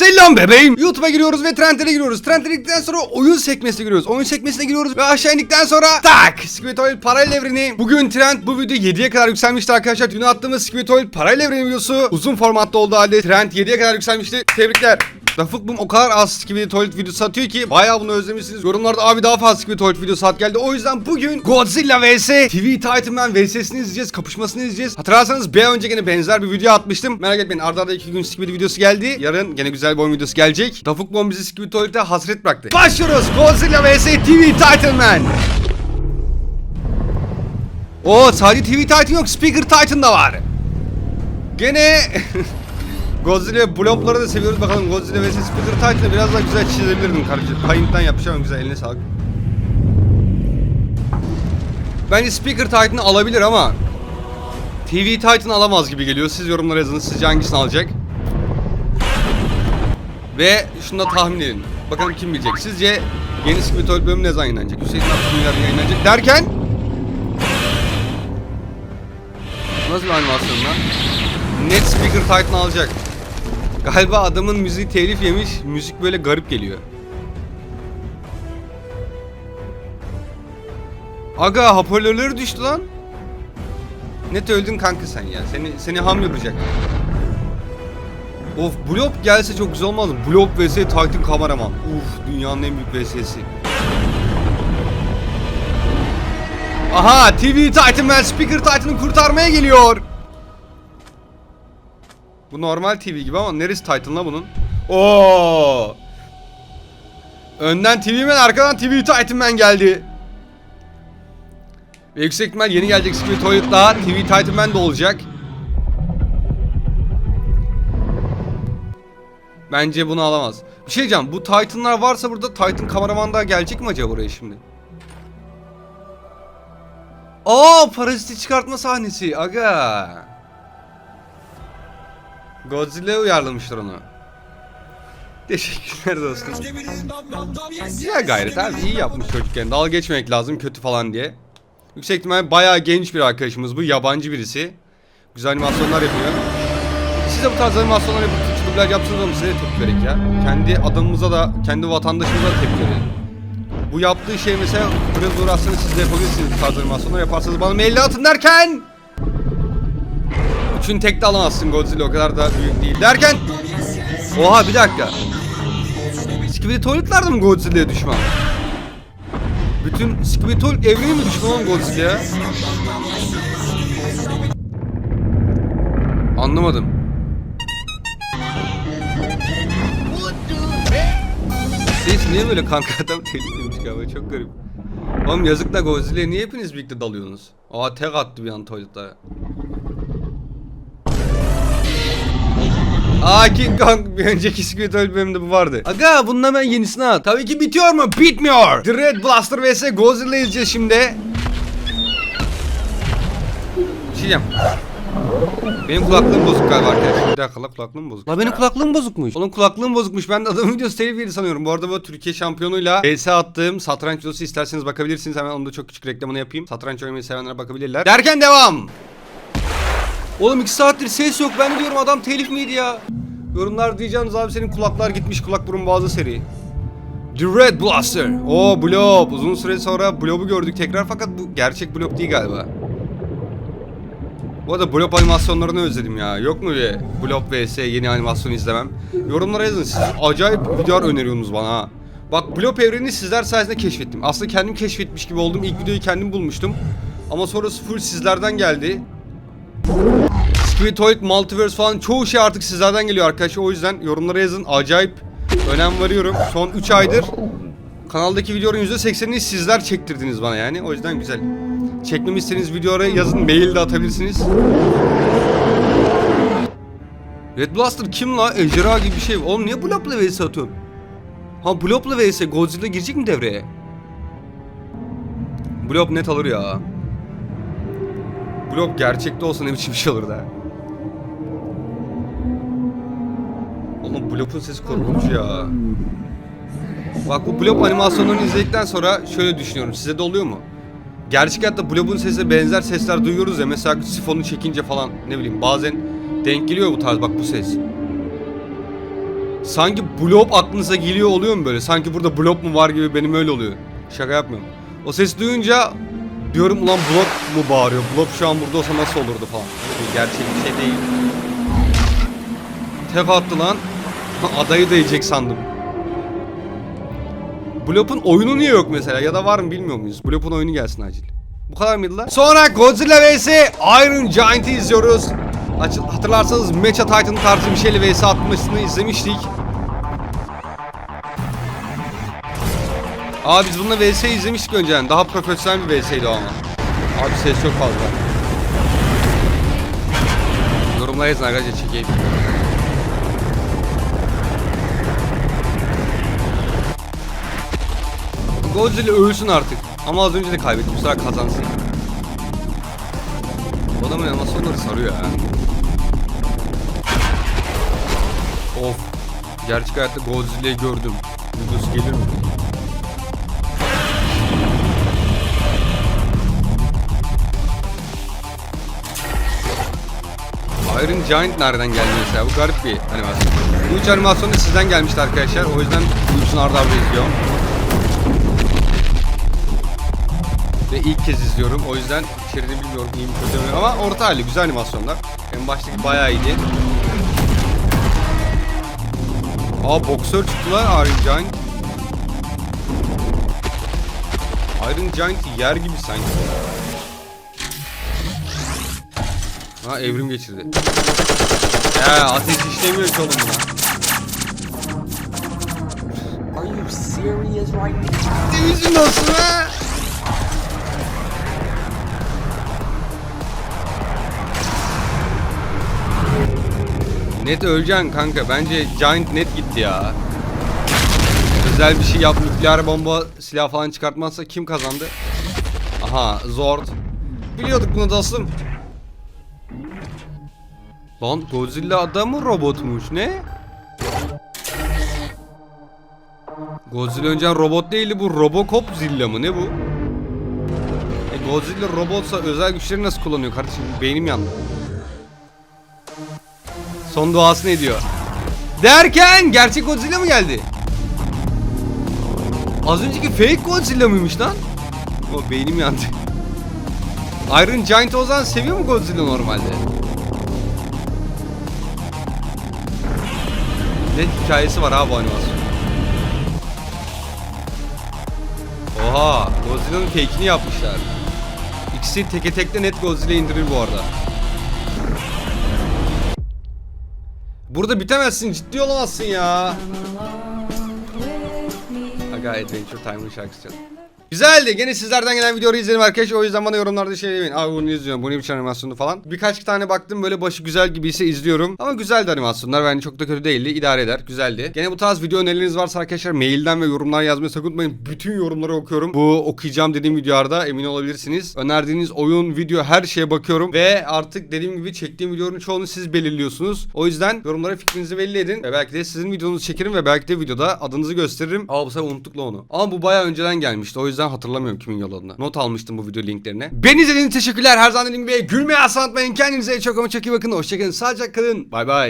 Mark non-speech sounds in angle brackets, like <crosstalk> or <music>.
Selam bebeğim. YouTube'a giriyoruz ve trendlere giriyoruz. Trendlere girdikten sonra oyun sekmesine giriyoruz. Oyun sekmesine giriyoruz ve aşağı indikten sonra tak Squid Oil paralel evreni. Bugün trend bu video 7'ye kadar yükselmişti arkadaşlar. Dün attığımız Squid Oil paralel evreni videosu uzun formatta olduğu halde trend 7'ye kadar yükselmişti. Tebrikler. Rafık Bum o kadar az Squid Toilet videosu atıyor ki bayağı bunu özlemişsiniz. Yorumlarda abi daha fazla Squid Toilet videosu at geldi. O yüzden bugün Godzilla vs TV Titanman vs'sini izleyeceğiz. Kapışmasını izleyeceğiz. Hatırlarsanız bir ay önce gene benzer bir video atmıştım. Merak etmeyin arda arda iki gün Squid videosu geldi. Yarın gene güzel bir oyun videosu gelecek. Rafık Bum bizi Squid Toilet'e hasret bıraktı. Başlıyoruz Godzilla vs TV Titanman. Oo sadece TV Titan yok Speaker Titan da var. Gene <laughs> Godzilla ve blobları da seviyoruz. Bakalım Godzilla vs Speaker Titan'ı biraz daha güzel çizebilirdim kardeşim. Paint'ten yapmış güzel eline sağlık. Bence Speaker Titan'ı alabilir ama TV Titan alamaz gibi geliyor. Siz yorumlara yazın. Sizce hangisini alacak? Ve şunu da tahmin edin. Bakalım kim bilecek. Sizce yeni Toilet bölümü ne zaman yayınlanacak? Hüseyin Abdülhamid'in yayınlanacak derken Nasıl bir animasyon lan? Net Speaker Titan alacak. Galiba adamın müziği telif yemiş. Müzik böyle garip geliyor. Aga hoparlörleri düştü lan. Net öldün kanka sen ya. Seni seni ham yapacak. Of Blob gelse çok güzel olmaz mı? Blob vs Titan kameraman. Uf dünyanın en büyük vs'si. Aha TV Titan Man Speaker Titan'ı kurtarmaya geliyor. Bu normal TV gibi ama neresi Titan'la bunun? Oo! Önden TV Man arkadan TV Titan Man geldi. Ve yüksek ihtimal yeni gelecek Squid Toilet'la TV Titan Man de olacak. Bence bunu alamaz. Bir şey diyeceğim. Bu Titan'lar varsa burada Titan kameraman daha gelecek mi acaba buraya şimdi? Aa paraziti çıkartma sahnesi aga. Godzilla uyarlamışlar onu. Teşekkürler dostum. Güzel gayret abi iyi yapmış çocukken. Dalga geçmemek lazım kötü falan diye. Yüksek ihtimal bayağı genç bir arkadaşımız bu. Yabancı birisi. Güzel animasyonlar yapıyor. Siz de bu tarz animasyonlar yapıp dublaj yapsanız oğlum size de tepki verek ya. Kendi adamımıza da, kendi vatandaşımıza da tepki verelim. Bu yaptığı şey mesela biraz uğraşsanız siz de yapabilirsiniz bu tarz animasyonlar yaparsanız bana mail atın derken Üçünü tek de alamazsın Godzilla o kadar da büyük değil derken Oha bir dakika Skibidi Toilet'lar da mı Godzilla'ya düşman? Bütün Skibidi Toilet evreni mi düşman oğlum Godzilla'ya? Anlamadım. Ses niye böyle kanka adam tehlikeliymiş galiba çok garip. Oğlum yazık da Godzilla'ya niye hepiniz birlikte dalıyorsunuz? Aa tek attı bir an tuvalette. Aa King Kong bir önceki Squid Game bölümünde bu vardı. Aga bunun hemen yenisini at. Tabii ki bitiyor mu? Bitmiyor. The Red Blaster vs Godzilla izleyeceğiz şimdi. Bir şey. Benim kulaklığım bozuk galiba arkadaşlar. Bir dakika la kulaklığım bozuk. La benim kulaklığım bozukmuş. Onun kulaklığım bozukmuş. Ben de adamın videosu telif sanıyorum. Bu arada bu Türkiye şampiyonuyla VS attığım satranç videosu isterseniz bakabilirsiniz. Hemen onu da çok küçük reklamını yapayım. Satranç oynamayı sevenlere bakabilirler. Derken devam. Oğlum 2 saattir ses yok. Ben diyorum adam telif miydi ya? Yorumlar diyeceğiniz abi senin kulaklar gitmiş kulak burun boğazı seri. The Red Blaster. O Blob. Uzun süre sonra Blob'u gördük tekrar fakat bu gerçek Blob değil galiba. Bu arada Blob animasyonlarını özledim ya. Yok mu bir Blob vs yeni animasyon izlemem? Yorumlara yazın. Siz acayip videolar öneriyorsunuz bana ha. Bak Blob evrenini sizler sayesinde keşfettim. Aslında kendim keşfetmiş gibi oldum. İlk videoyu kendim bulmuştum. Ama sonrası full sizlerden geldi. Squid Toilet, Multiverse falan çoğu şey artık sizlerden geliyor arkadaşlar. O yüzden yorumlara yazın. Acayip önem veriyorum. Son 3 aydır kanaldaki videoların %80'ini sizler çektirdiniz bana yani. O yüzden güzel. Çekmemi istediğiniz videolara yazın. Mail de atabilirsiniz. Red Blaster kim la? Ejderha gibi bir şey. Oğlum niye Blob'la vs atıyorsun? Ha Blob'la vs Godzilla girecek mi devreye? Blob net alır ya. Blob gerçekte olsa ne biçim bir şey olur da. Blob'un sesi korkunç ya. Bak bu Blob animasyonlarını izledikten sonra şöyle düşünüyorum. Size de oluyor mu? Gerçek hayatta Blob'un sesine benzer sesler duyuyoruz ya. Mesela sifonu çekince falan ne bileyim bazen denk geliyor bu tarz bak bu ses. Sanki blob aklınıza geliyor oluyor mu böyle? Sanki burada blob mu var gibi benim öyle oluyor. Şaka yapmıyorum. O ses duyunca diyorum ulan blob mu bağırıyor? Blob şu an burada olsa nasıl olurdu falan. Gerçek bir şey değil. Tef attı lan. <laughs> Adayı da yiyecek sandım. Blop'un oyunu niye yok mesela ya da var mı bilmiyor muyuz? Blop'un oyunu gelsin acil. Bu kadar mıydı lan? Sonra Godzilla vs Iron Giant'i izliyoruz. Hatırlarsanız Mecha Titan tarzı bir şeyle vs atmasını izlemiştik. Aa biz bununla vs izlemiştik önceden. Daha profesyonel bir vs'ydi o ama. Abi ses çok fazla. Yorumlara yazın arkadaşlar çekeyim. Godzilla ölsün artık. Ama az önce de kaybetti. Bu sefer kazansın. Bu adamın animasyonları sarıyor ya. Of. Gerçek hayatta Godzilla'yı gördüm. Videosu gelir mi? Iron Giant nereden geldi mesela? Bu garip bir animasyon. Bu üç animasyon da sizden gelmişti arkadaşlar. O yüzden bu arda arda izliyorum. Ve ilk kez izliyorum. O yüzden içeriğini bilmiyorum iyi mi kötü mü ama orta hali güzel animasyonlar. En baştaki bayağı iyiydi. Aa boksör çıktılar Iron Giant. Iron Giant yer gibi sanki. Ha evrim geçirdi. Ya ateş işlemiyor ki oğlum ya. Are you serious right now? Temizin olsun ha. Net öleceksin kanka. Bence Giant net gitti ya. Özel bir şey yap. Nükleer bomba silah falan çıkartmazsa kim kazandı? Aha Zord. Biliyorduk bunu dostum. Lan Godzilla adamı robotmuş ne? Godzilla önceden robot değildi bu Robocop Zilla mı ne bu? E Godzilla robotsa özel güçleri nasıl kullanıyor kardeşim beynim yandı. Son duası ne diyor? Derken gerçek Godzilla mı geldi? Az önceki fake Godzilla mıymış lan? O beynim yandı. Iron Giant o zaman seviyor mu Godzilla normalde? Ne hikayesi var ha bu animasyon. Oha, Godzilla'nın fake'ini yapmışlar. İkisi teke tekte net Godzilla indirir bu arada. Burada bitemezsin, ciddi olamazsın ya. Aga Adventure Time'ın şarkısı çalıyor. Güzeldi. Gene sizlerden gelen videoyu izledim arkadaşlar. O yüzden bana yorumlarda şey demeyin. Abi bunu izliyorum. Bu ne biçim animasyonu falan. Birkaç tane baktım böyle başı güzel gibiyse izliyorum. Ama güzeldi animasyonlar. Bence çok da kötü değildi. İdare eder. Güzeldi. Gene bu tarz video önerileriniz varsa arkadaşlar mailden ve yorumlar yazmayı sakın unutmayın. Bütün yorumları okuyorum. Bu okuyacağım dediğim videolarda emin olabilirsiniz. Önerdiğiniz oyun, video her şeye bakıyorum. Ve artık dediğim gibi çektiğim videoların çoğunu siz belirliyorsunuz. O yüzden yorumlara fikrinizi belli edin. Ve belki de sizin videonuzu çekerim ve belki de videoda adınızı gösteririm. Aa bu sefer unuttuk onu. Ama bu bayağı önceden gelmişti. O yüzden hatırlamıyorum kimin yolladığını. Not almıştım bu video linklerine. Beni izlediğiniz teşekkürler. Her zaman dediğim gibi gülmeye asla unutmayın. Kendinize çok ama çok iyi bakın. Hoşçakalın. Sağlıcakla kalın. Bay bay.